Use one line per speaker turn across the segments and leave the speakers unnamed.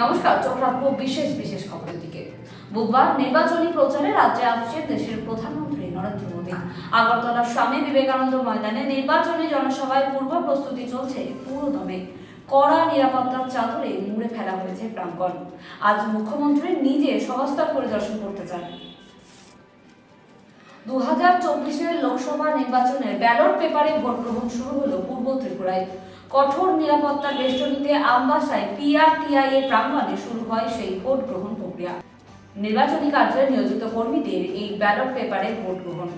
নমস্কার, চোখ রাখব বিশেষ বিশেষ খবরের দিকে। বুধবার নির্বাচনী প্রচারে রাজ্যে আসছে দেশের প্রধানমন্ত্রী নরেন্দ্র মোদী। আগরতলার স্বামী বিবেকানন্দ ময়দানে নির্বাচনী জনসভায় পূর্ব প্রস্তুতি চলছে পুরোদমে। কড়া নিরাপত্তার চাদরে মুড়ে ফেলা হয়েছে প্রাঙ্গণ। আজ মুখ্যমন্ত্রী নিজে সভাস্থল পরিদর্শন করতে চান। দু হাজার চব্বিশের লোকসভা নির্বাচনের ব্যালট পেপারে ভোট গ্রহণ শুরু হলো পূর্ব ত্রিপুরায়। কঠোর নিরাপত্তার বেষ্টনীতে আমবাসায় পিআরটিআই এর প্রাঙ্গণে শুরু হয় সেই ভোট গ্রহণ প্রক্রিয়া। নির্বাচনী কার্যে নিয়োজিত কর্মীদের এই ব্যালট পেপারে ভোট গ্রহণ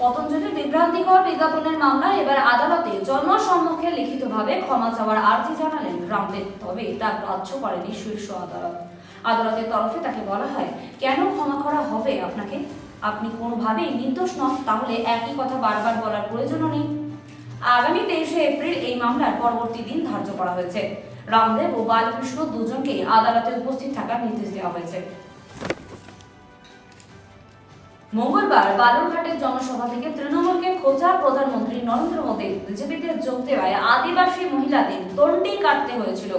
পতঞ্জলি বিভ্রান্তিকর বিজ্ঞাপনের মামলা এবার আদালতে জনসম্মুখে লিখিতভাবে ক্ষমা চাওয়ার আর্জি জানালেন রামদেব। তবে তা গ্রাহ্য করেনি শীর্ষ আদালত। আদালতের তরফে তাকে বলা হয়, কেন ক্ষমা করা হবে আপনাকে? আপনি কোনোভাবেই নির্দোষ নন, তাহলে একই কথা বারবার বলার প্রয়োজনও নেই। আগামী তেইশে এপ্রিল এই মামলার পরবর্তী দিন ধার্য করা হয়েছে। রামদেব ও বালকৃষ্ণ দুজনকেই আদালতে উপস্থিত থাকার নির্দেশ দেওয়া হয়েছে। মঙ্গলবার বালুরঘাটের জনসভা থেকে তৃণমূলকে খোঁজা প্রধানমন্ত্রী নরেন্দ্র মোদী। বিজেপিতে যোগ দেওয়ায় আদিবাসী মহিলাদের দণ্ডি কাটতে হয়েছিল।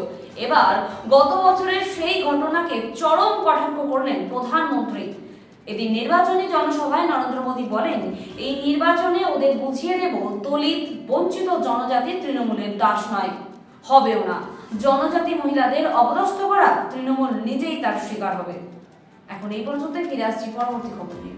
এবার গত বছরের সেই ঘটনাকে চরম কটাক্ষ করলেন প্রধানমন্ত্রী। এদিন নির্বাচনী জনসভায় নরেন্দ্র মোদী বলেন, এই নির্বাচনে ওদের বুঝিয়ে দেব দলিত, বঞ্চিত জনজাতি তৃণমূলের দাস নয়। হবেও না। জনজাতি মহিলাদের অপদস্থ করা তৃণমূল নিজেই তার শিকার হবে। এখন এই পর্যন্ত ফিরে আসছি পরবর্তী খবর নিয়ে।